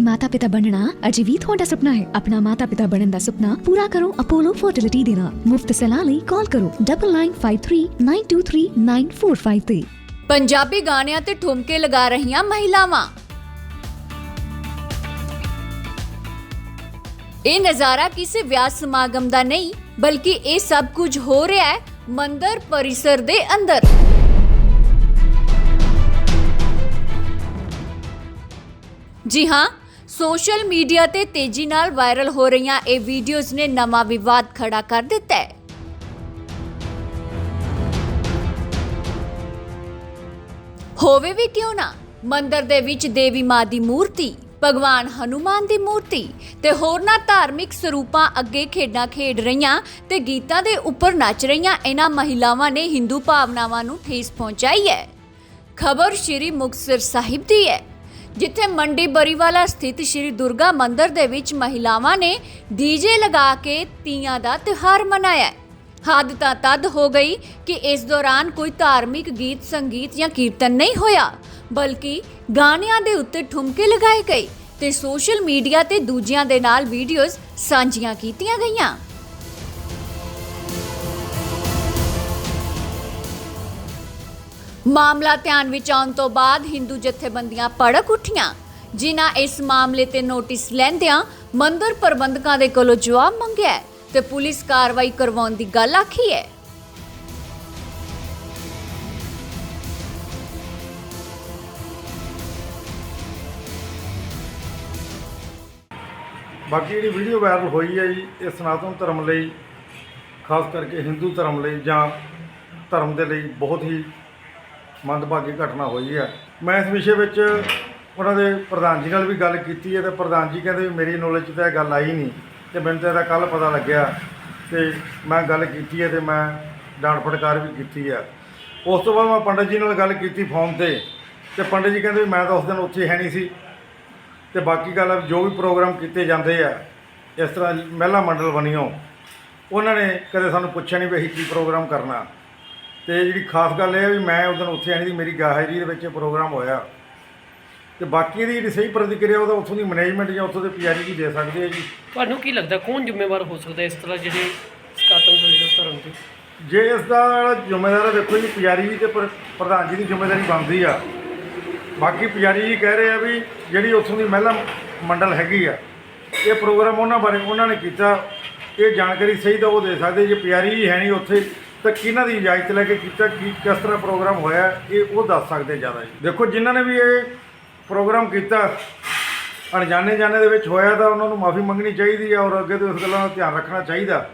ਮਾਤਾ ਪਿਤਾ ਬਣਨਾ ਅਜੇ ਵੀ ਤੁਹਾਡਾ ਸੁਪਨਾ ਹੈ। ਆਪਣਾ ਮਾਤਾ ਪਿਤਾ ਬਣਨ ਦਾ ਸੁਪਨਾ ਪੂਰਾ ਕਰੋ ਅਪੋਲੋ ਫਰਟੀਲਿਟੀ ਦੇ ਨਾਲ। ਮੁਫਤ ਸਲਾਹ ਲਈ ਕਾਲ ਕਰੋ 9953923945 ਤੇ। ਪੰਜਾਬੀ ਗਾਣਿਆਂ ਤੇ ਠੁਮਕੇ ਲਗਾ ਰਹੀਆਂ ਮਹਿਲਾਵਾਂ। ਇਹ ਨਜ਼ਾਰਾ ਕਿਸੇ ਵਿਆਹ ਸਮਾਗਮ ਦਾ ਨਹੀਂ, ਬਲਕਿ ਇਹ ਸਭ ਕੁਝ ਹੋ ਰਿਹਾ ਹੈ ਮੰਦਰ ਪਰਿਸਰ ਦੇ ਅੰਦਰ। ਜੀ ਹਾਂ ਸੋਸ਼ਲ ਮੀਡੀਆ ਤੇ ਤੇਜ਼ੀ ਨਾਲ ਵਾਇਰਲ ਹੋ ਰਹੀਆਂ ਇਹ ਵੀਡੀਓਜ਼ ਨੇ ਨਵਾਂ ਵਿਵਾਦ ਖੜਾ ਕਰ ਦਿੱਤਾ ਹੈ। ਹੋਵੇ ਵੀ ਕਿਉਂ ਨਾ, ਮੰਦਰ ਦੇ ਵਿੱਚ ਦੇਵੀ ਮਾਂ ਦੀ ਮੂਰਤੀ, ਭਗਵਾਨ ਹਨੂਮਾਨ ਦੀ ਮੂਰਤੀ ਤੇ ਹੋਰਨਾਂ ਧਾਰਮਿਕ ਸਰੂਪਾਂ ਅੱਗੇ ਖੇਡਾਂ ਖੇਡ ਰਹੀਆਂ ਤੇ ਗੀਤਾਂ ਦੇ ਉੱਪਰ ਨੱਚ ਰਹੀਆਂ ਇਹਨਾਂ ਮਹਿਲਾਵਾਂ ਨੇ ਹਿੰਦੂ ਭਾਵਨਾਵਾਂ ਨੂੰ ਠੇਸ ਪਹੁੰਚਾਈ ਹੈ। ਖਬਰ ਸ਼੍ਰੀ ਮੁਕਤਸਰ ਸਾਹਿਬ ਦੀ ਹੈ। ਜਿੱਥੇ ਮੰਡੀ ਬਰੀਵਾਲਾ ਸਥਿਤ ਸ਼੍ਰੀ ਦੁਰਗਾ ਮੰਦਿਰ ਦੇ ਵਿੱਚ ਮਹਿਲਾਵਾਂ ਨੇ ਡੀਜੇ ਲਗਾ ਕੇ ਤੀਆਂ ਦਾ ਤਿਉਹਾਰ ਮਨਾਇਆ ਹੱਦ ਤਾਂ ਤਦ ਹੋ ਗਈ ਕਿ ਇਸ ਦੌਰਾਨ ਕੋਈ ਧਾਰਮਿਕ ਗੀਤ, ਸੰਗੀਤ ਜਾਂ ਕੀਰਤਨ ਨਹੀਂ ਹੋਇਆ, ਬਲਕਿ ਗਾਣਿਆਂ ਦੇ ਉੱਤੇ ਠੁਮਕੇ ਲਗਾਏ ਗਏ ਤੇ ਸੋਸ਼ਲ ਮੀਡੀਆ ਤੇ ਦੂਜਿਆਂ ਦੇ ਨਾਲ ਵੀਡੀਓਜ਼ ਸਾਂਝੀਆਂ ਕੀਤੀਆਂ ਗਈਆਂ। ਮਾਮਲਾ ਧਿਆਨ ਵਿੱਚ ਆਉਣ ਤੋਂ ਬਾਅਦ ਹਿੰਦੂ ਜਥੇਬੰਦੀਆਂ ਪੜਕ ਉੱਠੀਆਂ। ਜਿਨ੍ਹਾਂ ਇਸ ਮਾਮਲੇ ਤੇ ਨੋਟਿਸ ਲੈਂਦਿਆਂ ਮੰਦਰ ਪ੍ਰਬੰਧਕਾਂ ਦੇ ਕੋਲੋਂ ਜਵਾਬ ਮੰਗਿਆ ਤੇ ਪੁਲਿਸ ਕਾਰਵਾਈ ਕਰਵਾਉਣ ਦੀ ਗੱਲ ਆਖੀ ਹੈ। ਬਾਕੀ ਜਿਹੜੀ ਵੀਡੀਓ ਵਾਇਰਲ ਹੋਈ ਹੈ ਜੀ, ਇਹ ਸਨਾਤਨ ਧਰਮ ਲਈ, ਖਾਸ ਕਰਕੇ ਹਿੰਦੂ ਧਰਮ ਲਈ ਜਾਂ ਧਰਮ ਦੇ ਲਈ ਬਹੁਤ ਹੀ ਮੰਦਭਾਗੀ ਘਟਨਾ ਹੋਈ ਹੈ ਮੈਂ ਇਸ ਵਿਸ਼ੇ ਵਿੱਚ ਉਹਨਾਂ ਦੇ ਪ੍ਰਧਾਨ ਜੀ ਨਾਲ ਵੀ ਗੱਲ ਕੀਤੀ ਹੈ ਤੇ ਪ੍ਰਧਾਨ ਜੀ ਕਹਿੰਦੇ ਵੀ ਮੇਰੀ ਨੌਲੇਜ 'ਚ ਤਾਂ ਇਹ ਗੱਲ ਆਈ ਨਹੀਂ ਤੇ ਮੈਨੂੰ ਤਾਂ ਇਹਦਾ ਕੱਲ ਪਤਾ ਲੱਗਿਆ ਤੇ ਮੈਂ ਗੱਲ ਕੀਤੀ ਹੈ ਤੇ ਮੈਂ ਡਾਂਟ ਫਟਕਾਰ ਵੀ ਕੀਤੀ ਹੈ ਉਸ ਤੋਂ ਬਾਅਦ ਮੈਂ ਪੰਡਤ ਜੀ ਨਾਲ ਗੱਲ ਕੀਤੀ ਫੋਨ ਤੇ ਤੇ ਪੰਡਤ ਜੀ ਕਹਿੰਦੇ ਵੀ ਮੈਂ ਤਾਂ ਉਸ ਦਿਨ ਉੱਥੇ ਹੈ ਨਹੀਂ ਸੀ ਤੇ ਬਾਕੀ ਗੱਲ ਜੋ ਵੀ ਪ੍ਰੋਗਰਾਮ ਕੀਤੇ ਜਾਂਦੇ ਆ, ਇਸ ਤਰ੍ਹਾਂ ਮਹਿਲਾ ਮੰਡਲ ਬਣਿਓ। ਉਹਨਾਂ ਨੇ ਕਦੇ ਸਾਨੂੰ ਪੁੱਛਿਆ ਨਹੀਂ ਵੀ ਅਸੀਂ ਕੀ ਪ੍ਰੋਗਰਾਮ ਕਰਨਾ। ਤੇ ਜਿਹੜੀ ਖਾਸ ਗੱਲ ਇਹ ਆ ਵੀ ਮੈਂ ਉਸ ਦਿਨ ਉੱਥੇ ਆਣੀ ਦੀ ਮੇਰੀ ਗਾਇਰੀ ਦੇ ਵਿੱਚ ਪ੍ਰੋਗਰਾਮ ਹੋਇਆ। ਤੇ ਬਾਕੀ ਦੀ ਜਿਹੜੀ ਸਹੀ ਪ੍ਰਤੀਕਿਰਿਆ ਉਹਦਾ ਉੱਥੋਂ ਦੀ ਮੈਨੇਜਮੈਂਟ ਜਾਂ ਉੱਥੋਂ ਦੇ ਪੀਆਰੀ ਜੀ ਦੇ ਸਕਦੇ ਆ ਜੀ। ਤੁਹਾਨੂੰ ਕੀ ਲੱਗਦਾ ਕੌਣ ਜ਼ਿੰਮੇਵਾਰ ਹੋ ਸਕਦਾ ਇਸ ਤਰ੍ਹਾਂ ਜਿਹੜੇ ਸਤਾਤਮ ਤੋਂ ਜਿਹੜਾ ਧਰਮ ਦੇ ਜੇ ਇਸ ਦਾ ਜ਼ਿੰਮੇਦਾਰ ਦੇਖੋ ਜੀ ਪੁਜਾਰੀ ਜੀ ਤੇ ਪ੍ਰ- ਪ੍ਰਧਾਨ ਜੀ ਦੀ ਜ਼ਿੰਮੇਵਾਰੀ ਬਣਦੀ ਆ। ਬਾਕੀ ਪੁਜਾਰੀ ਜੀ ਕਹਿ ਰਹੇ ਆ ਵੀ ਜਿਹੜੀ ਉੱਥੋਂ ਦੀ ਮਹਿਲਾ ਮੰਡਲ ਹੈਗੀ ਆ ਇਹ ਪ੍ਰੋਗਰਾਮ ਉਹਨਾਂ ਬਾਰੇ ਉਹਨਾਂ ਨੇ ਕੀਤਾ। ਇਹ ਜਾਣਕਾਰੀ ਸਹੀ ਤਾਂ ਉਹ ਦੇ ਸਕਦੇ ਜੇ ਪੁਜਾਰੀ ਜੀ ਹੈ ਨਹੀਂ ਉੱਥੇ ਤਾਂ ਕਿਹਨਾਂ ਦੀ ਇਜਾਜ਼ਤ ਲੈ ਕੇ ਕੀਤਾ, ਕੀ, ਕਿਸ ਤਰ੍ਹਾਂ ਪ੍ਰੋਗਰਾਮ ਹੋਇਆ, ਇਹ ਉਹ ਦੱਸ ਸਕਦੇ ਜ਼ਿਆਦਾ ਜੀ। ਦੇਖੋ, ਜਿਨ੍ਹਾਂ ਨੇ ਵੀ ਇਹ ਪ੍ਰੋਗਰਾਮ ਕੀਤਾ, ਅਣਜਾਣੇ ਜਾਣੇ ਦੇ ਵਿੱਚ ਹੋਇਆ ਤਾਂ ਉਹਨਾਂ ਨੂੰ ਮਾਫੀ ਮੰਗਣੀ ਚਾਹੀਦੀ ਹੈ ਔਰ ਅੱਗੇ ਤੋਂ ਇਸ ਗੱਲਾਂ ਦਾ ਧਿਆਨ ਰੱਖਣਾ ਚਾਹੀਦਾ।